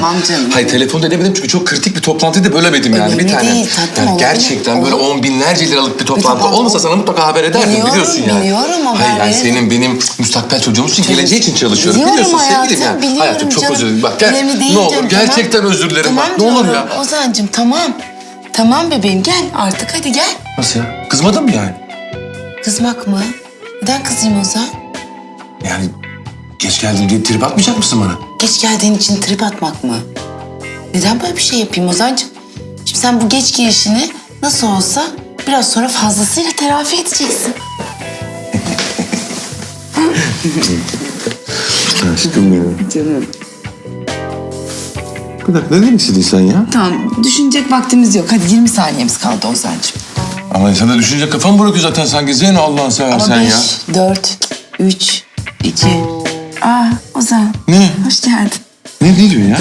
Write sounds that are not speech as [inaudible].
Tamam canım. Hayır telefonda edemedim çünkü çok kritik bir toplantıydı bölemedim yani Önemli bir tane. değil, tatlım, yani gerçekten böyle on binlerce liralık bir toplantı toplantı olmasa sana mutlaka haber ederdim Biliyorum, biliyorsun yani. biliyorum, haber Hayır yani veririm. senin benim müstakbel Tabii. geleceği için çalışıyorum. Biliyorum biliyorsun hayatım, sevgilim yani. biliyorum hayatım çok canım. özür dilerim. Bak gel Önemli değil ne olur canım, gerçekten tamam. özür dilerim tamam bak ne olur diyorum. ya. Ozan'cığım tamam. Tamam bebeğim gel artık hadi gel. Nasıl ya? Kızmadın mı yani? Kızmak mı? Neden kızayım Ozan? Yani geç geldim diye trip atmayacak mısın bana? Geç geldiğin için trip atmak mı? Neden böyle bir şey yapayım Ozan'cığım? Şimdi sen bu geç gelişini nasıl olsa biraz sonra fazlasıyla telafi edeceksin. [laughs] Aşkım benim. Canım. Bir dakika ne demek istedin sen ya? Tamam düşünecek vaktimiz yok. Hadi 20 saniyemiz kaldı Ozan'cığım. Ama sen de düşünecek kafan bırakıyor zaten sanki. Zeyno Allah'ını seversen Ama ya. 5, 4, 3, 2... Aa Ozan Ne? hoş geldin. Ne, ne diyor ya?